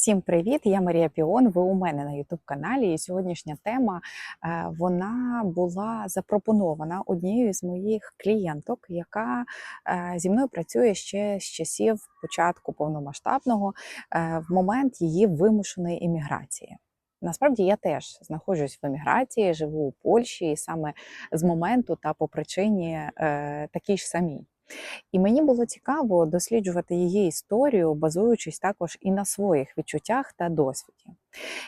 Всім привіт! Я Марія Піон. Ви у мене на youtube каналі. І сьогоднішня тема е, вона була запропонована однією з моїх клієнток, яка е, зі мною працює ще з часів початку повномасштабного е, в момент її вимушеної імміграції. Насправді я теж знаходжусь в еміграції, живу у Польщі, і саме з моменту та по причині е, такій ж самій. І мені було цікаво досліджувати її історію, базуючись також і на своїх відчуттях та досвіді.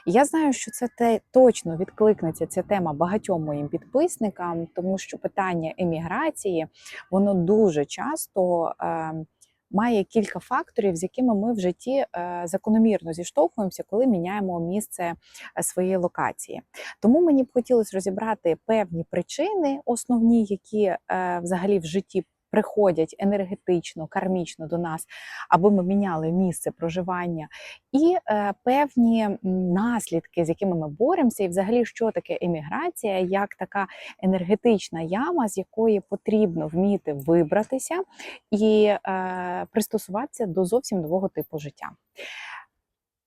Я знаю, що це те точно відкликнеться ця тема багатьом моїм підписникам, тому що питання еміграції воно дуже часто. Е, Має кілька факторів, з якими ми в житті е, закономірно зіштовхуємося, коли міняємо місце е, своєї локації. Тому мені б хотілося розібрати певні причини, основні, які е, взагалі в житті приходять енергетично, кармічно до нас, аби ми міняли місце проживання, і е, певні наслідки, з якими ми боремося, і взагалі, що таке еміграція, як така енергетична яма, з якої потрібно вміти вибратися і е, пристосуватися до зовсім нового типу життя.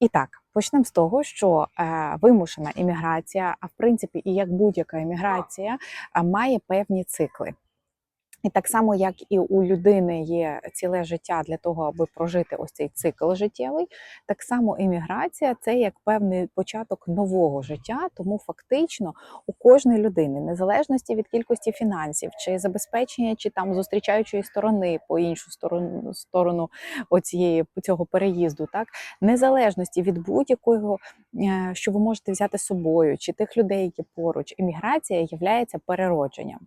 І так, почнемо з того, що е, вимушена імміграція, а в принципі, і як будь-яка імміграція, е, має певні цикли. І так само, як і у людини є ціле життя для того, аби прожити ось цей цикл життєвий, так само імміграція це як певний початок нового життя. Тому фактично у кожної людини, незалежності від кількості фінансів, чи забезпечення, чи там зустрічаючої сторони по іншу сторону сторону оцієї цього переїзду, так незалежності від будь-якого, е, що ви можете взяти з собою, чи тих людей, які поруч, імміграція є переродженням.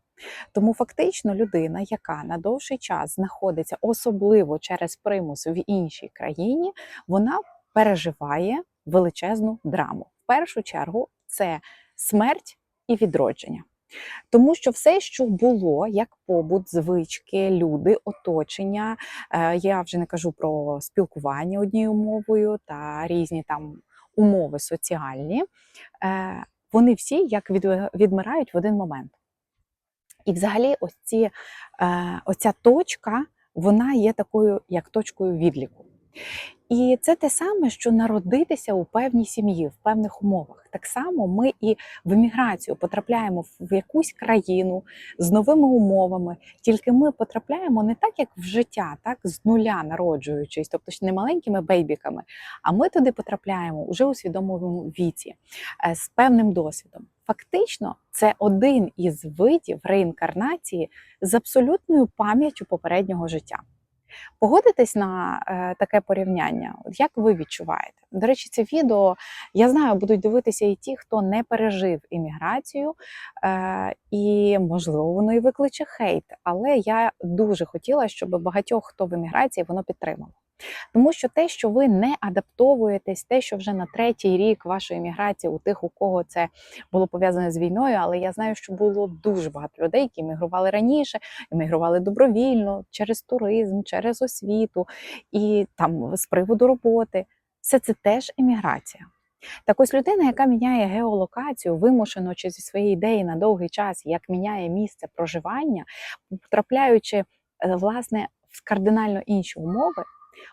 Тому фактично людина, яка на довший час знаходиться особливо через примус в іншій країні, вона переживає величезну драму. В першу чергу це смерть і відродження. Тому що все, що було, як побут, звички, люди, оточення, е, я вже не кажу про спілкування однією мовою та різні там умови соціальні, е, вони всі як відмирають в один момент. І, взагалі, ось ці, е, оця точка, вона є такою, як точкою відліку. І це те саме, що народитися у певній сім'ї, в певних умовах. Так само ми і в еміграцію потрапляємо в якусь країну з новими умовами, тільки ми потрапляємо не так, як в життя, так з нуля народжуючись, тобто не маленькими бейбіками, а ми туди потрапляємо вже у свідомому віці е, з певним досвідом. Фактично, це один із видів реінкарнації з абсолютною пам'яттю попереднього життя. Погодитесь на е, таке порівняння, як ви відчуваєте? До речі, це відео я знаю, будуть дивитися і ті, хто не пережив імміграцію, е, і можливо воно і викличе хейт. Але я дуже хотіла, щоб багатьох, хто в імміграції, воно підтримало. Тому що те, що ви не адаптовуєтесь, те, що вже на третій рік вашої міграції у тих, у кого це було пов'язане з війною, але я знаю, що було дуже багато людей, які мігрували раніше, емігрували добровільно через туризм, через освіту і там з приводу роботи. Все це теж еміграція. Так ось людина, яка міняє геолокацію, вимушено чи зі своєї ідеї на довгий час, як міняє місце проживання, потрапляючи е, власне в кардинально інші умови,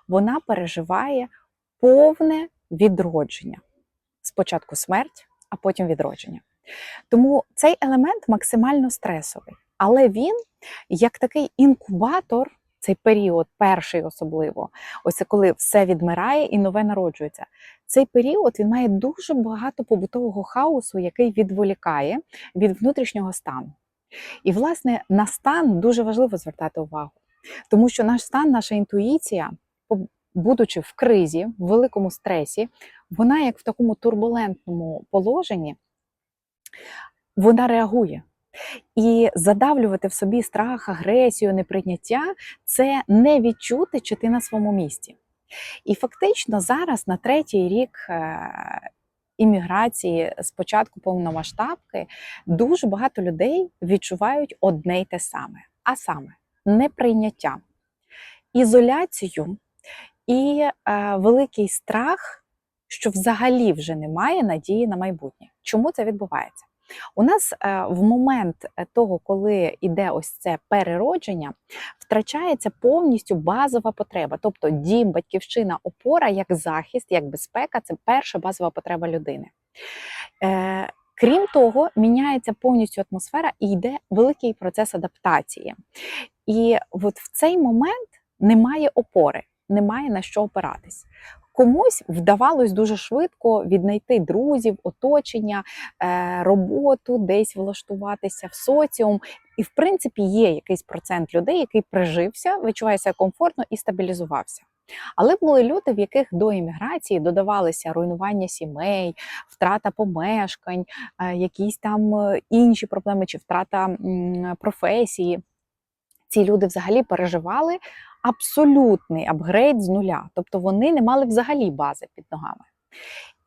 вона переживає повне відродження. Спочатку смерть, а потім відродження. Тому цей елемент максимально стресовий. Але він, як такий інкубатор, цей період, перший особливо, ось коли все відмирає і нове народжується. Цей період він має дуже багато побутового хаосу, який відволікає від внутрішнього стану. І, власне, на стан дуже важливо звертати увагу, тому що наш стан, наша інтуїція будучи в кризі, в великому стресі, вона, як в такому турбулентному положенні, вона реагує. І задавлювати в собі страх, агресію, неприйняття це не відчути, чи ти на своєму місці. І фактично зараз на третій рік е, імміграції з початку повномасштабки дуже багато людей відчувають одне й те саме, а саме неприйняття, ізоляцію і е, великий страх, що взагалі вже немає надії на майбутнє. Чому це відбувається? У нас е, в момент е, того, коли йде ось це переродження, втрачається повністю базова потреба. Тобто дім, батьківщина, опора як захист, як безпека це перша базова потреба людини. Е, Крім того, міняється повністю атмосфера і йде великий процес адаптації. І от в цей момент немає опори, немає на що опиратись. Комусь вдавалось дуже швидко віднайти друзів, оточення, е, роботу, десь влаштуватися в соціум. І, в принципі, є якийсь процент людей, який прижився, відчуває себе комфортно і стабілізувався. Але були люди, в яких до імміграції додавалися руйнування сімей, втрата помешкань, е, якісь там е, інші проблеми чи втрата професії. Ці люди взагалі переживали абсолютний апгрейд з нуля, тобто вони не мали взагалі бази під ногами.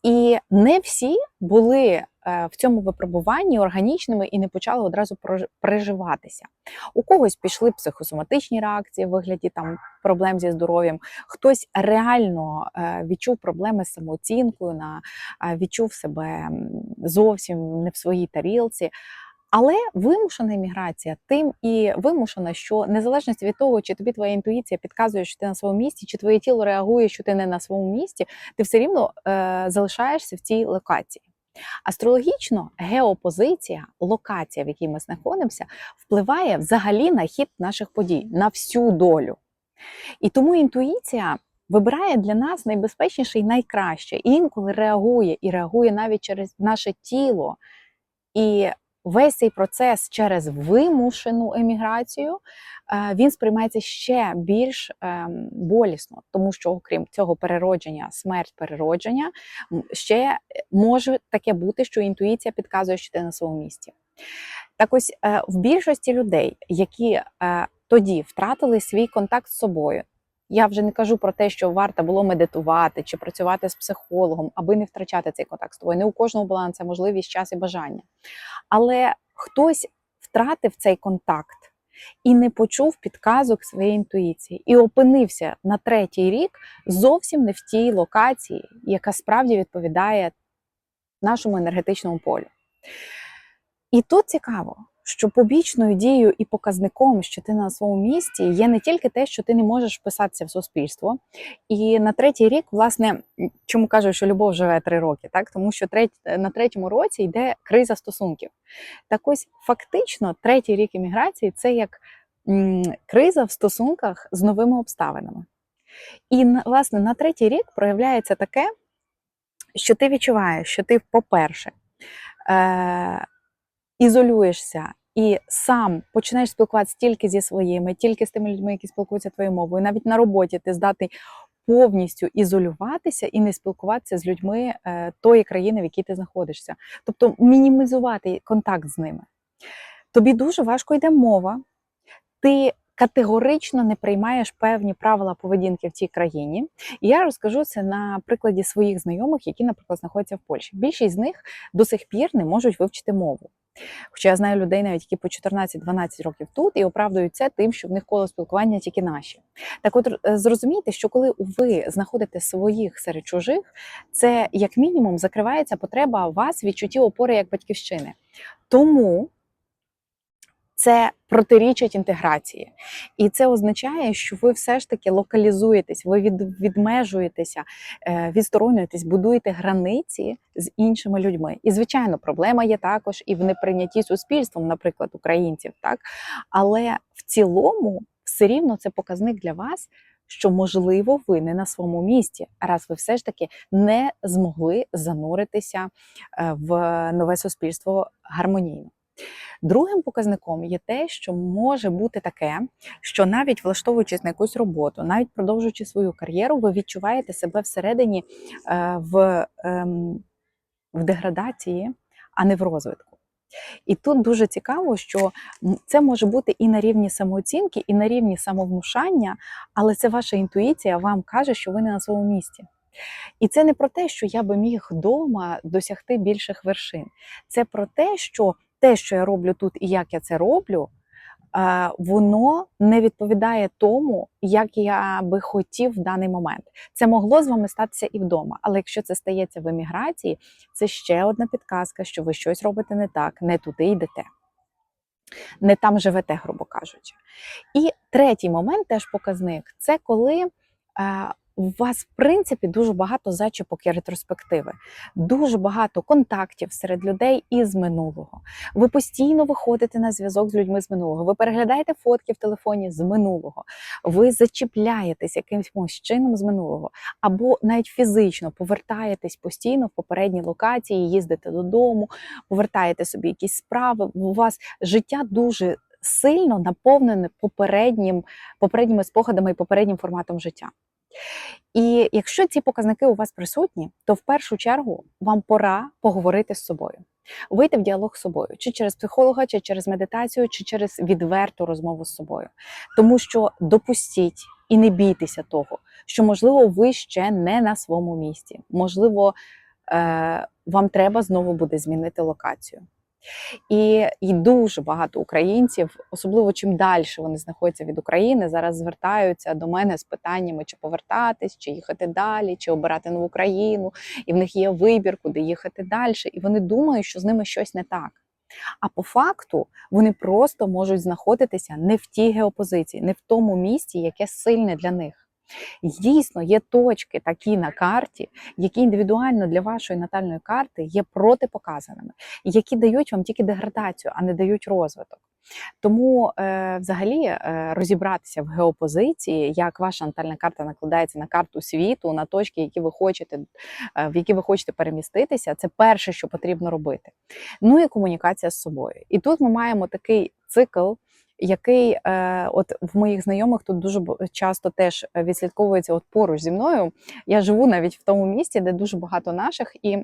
І не всі були е, в цьому випробуванні органічними і не почали одразу переживатися. У когось пішли психосоматичні реакції в вигляді там проблем зі здоров'ям, хтось реально е, відчув проблеми з самооцінкою, е, відчув себе зовсім не в своїй тарілці. Але вимушена імміграція тим і вимушена, що незалежно від того, чи тобі твоя інтуїція підказує, що ти на своєму місці, чи твоє тіло реагує, що ти не на своєму місці, ти все рівно е, залишаєшся в цій локації. Астрологічно геопозиція, локація, в якій ми знаходимося, впливає взагалі на хід наших подій, на всю долю. І тому інтуїція вибирає для нас найбезпечніше і найкраще. І інколи реагує і реагує навіть через наше тіло. І весь цей процес через вимушену еміграцію е, він сприймається ще більш ем, болісно, тому що, окрім цього переродження, смерть переродження, ще може таке бути, що інтуїція підказує, що ти на своєму місці. Так ось е, в більшості людей, які е, тоді втратили свій контакт з собою. Я вже не кажу про те, що варто було медитувати чи працювати з психологом, аби не втрачати цей контакт з тобою. Не у кожного була на це можливість, час і бажання. Але хтось втратив цей контакт і не почув підказок своєї інтуїції, і опинився на третій рік зовсім не в тій локації, яка справді відповідає нашому енергетичному полю. І тут цікаво, що побічною дією і показником, що ти на своєму місці, є не тільки те, що ти не можеш вписатися в суспільство. І на третій рік, власне, чому кажуть, що любов живе три роки, так тому що треть, на третьому році йде криза стосунків. Так ось фактично, третій рік імміграції це як криза в стосунках з новими обставинами. І власне на третій рік проявляється таке, що ти відчуваєш, що ти, по-перше, е- ізолюєшся і сам починаєш спілкуватися тільки зі своїми, тільки з тими людьми, які спілкуються твоєю мовою. Навіть на роботі ти здатний повністю ізолюватися і не спілкуватися з людьми е, тої країни, в якій ти знаходишся. Тобто мінімізувати контакт з ними. Тобі дуже важко йде мова, ти категорично не приймаєш певні правила поведінки в цій країні. І я розкажу це на прикладі своїх знайомих, які, наприклад, знаходяться в Польщі. Більшість з них до сих пір не можуть вивчити мову. Хоча я знаю людей, навіть які по 14-12 років тут і оправдують це тим, що в них коло спілкування тільки наші. Так, от е, зрозумійте, що коли ви знаходите своїх серед чужих, це як мінімум закривається потреба вас відчутті опори як батьківщини. Тому це протирічить інтеграції, і це означає, що ви все ж таки локалізуєтесь, ви від, відмежуєтеся, е, відсторонюєтесь, будуєте границі з іншими людьми. І звичайно, проблема є також і в неприйнятті суспільством, наприклад, українців, так але в цілому все рівно це показник для вас. Що можливо ви не на своєму місці, раз ви все ж таки не змогли зануритися е, в нове суспільство гармонійно. Другим показником є те, що може бути таке, що навіть влаштовуючись на якусь роботу, навіть продовжуючи свою кар'єру, ви відчуваєте себе всередині е, в, ем, в деградації, а не в розвитку. І тут дуже цікаво, що це може бути і на рівні самооцінки, і на рівні самовнушання, але це ваша інтуїція вам каже, що ви не на своєму місці. І це не про те, що я би міг вдома досягти більших вершин. Це про те, що те, що я роблю тут і як я це роблю, е, воно не відповідає тому, як я би хотів в даний момент. Це могло з вами статися і вдома. Але якщо це стається в еміграції, це ще одна підказка, що ви щось робите не так, не туди йдете. Не там живете, грубо кажучи. І третій момент, теж показник, це коли е, у вас, в принципі, дуже багато зачіпок і ретроспективи, дуже багато контактів серед людей із минулого. Ви постійно виходите на зв'язок з людьми з минулого. Ви переглядаєте фотки в телефоні з минулого. Ви зачіпляєтесь якимось чином з минулого, або навіть фізично повертаєтесь постійно в попередні локації, їздите додому, повертаєте собі якісь справи. У вас життя дуже сильно наповнене попереднім, попередніми спогадами і попереднім форматом життя. І якщо ці показники у вас присутні, то в першу чергу вам пора поговорити з собою, вийти в діалог з собою, чи через психолога, чи через медитацію, чи через відверту розмову з собою. Тому що допустіть і не бійтеся того, що можливо ви ще не на своєму місці. Можливо, е- вам треба знову буде змінити локацію. І, і дуже багато українців, особливо чим далі вони знаходяться від України, зараз звертаються до мене з питаннями, чи повертатись, чи їхати далі, чи обирати нову країну. І в них є вибір, куди їхати далі. І вони думають, що з ними щось не так. А по факту вони просто можуть знаходитися не в тій геопозиції, не в тому місці, яке сильне для них. Дійсно, є точки такі на карті, які індивідуально для вашої натальної карти є протипоказаними, які дають вам тільки деградацію, а не дають розвиток. Тому, е, взагалі, е, розібратися в геопозиції, як ваша натальна карта накладається на карту світу, на точки, які ви хочете, е, в які ви хочете переміститися, це перше, що потрібно робити. Ну і комунікація з собою. І тут ми маємо такий цикл який е, от в моїх знайомих тут дуже часто теж е, відслідковується от поруч зі мною. Я живу навіть в тому місті, де дуже багато наших, і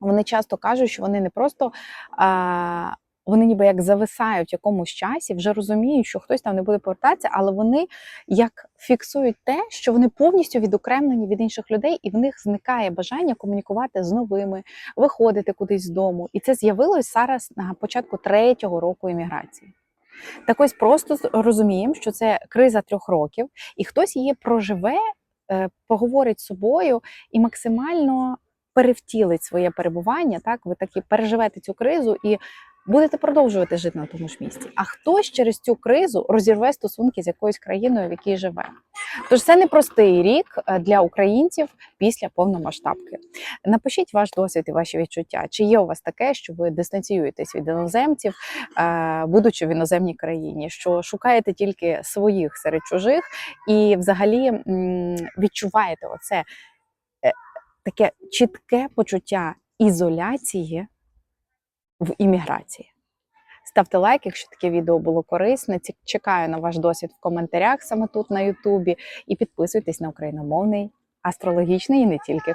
вони часто кажуть, що вони не просто. А, вони ніби як зависають в якомусь часі, вже розуміють, що хтось там не буде повертатися, але вони як фіксують те, що вони повністю відокремлені від інших людей, і в них зникає бажання комунікувати з новими, виходити кудись з дому. І це з'явилось зараз на початку третього року імміграції. Так ось просто розуміємо, що це криза трьох років, і хтось її проживе, е, поговорить з собою і максимально перевтілить своє перебування. Так, ви таки переживете цю кризу і будете продовжувати жити на тому ж місці. А хтось через цю кризу розірве стосунки з якоюсь країною, в якій живе. Тож це непростий рік е, для українців після повномасштабки. Напишіть ваш досвід і ваші відчуття. Чи є у вас таке, що ви дистанціюєтесь від іноземців, е, будучи в іноземній країні, що шукаєте тільки своїх серед чужих, і взагалі відчуваєте оце е, таке чітке почуття ізоляції в імміграції. Ставте лайк, якщо таке відео було корисне. Чекаю на ваш досвід в коментарях саме тут на Ютубі. І підписуйтесь на україномовний астрологічний і не тільки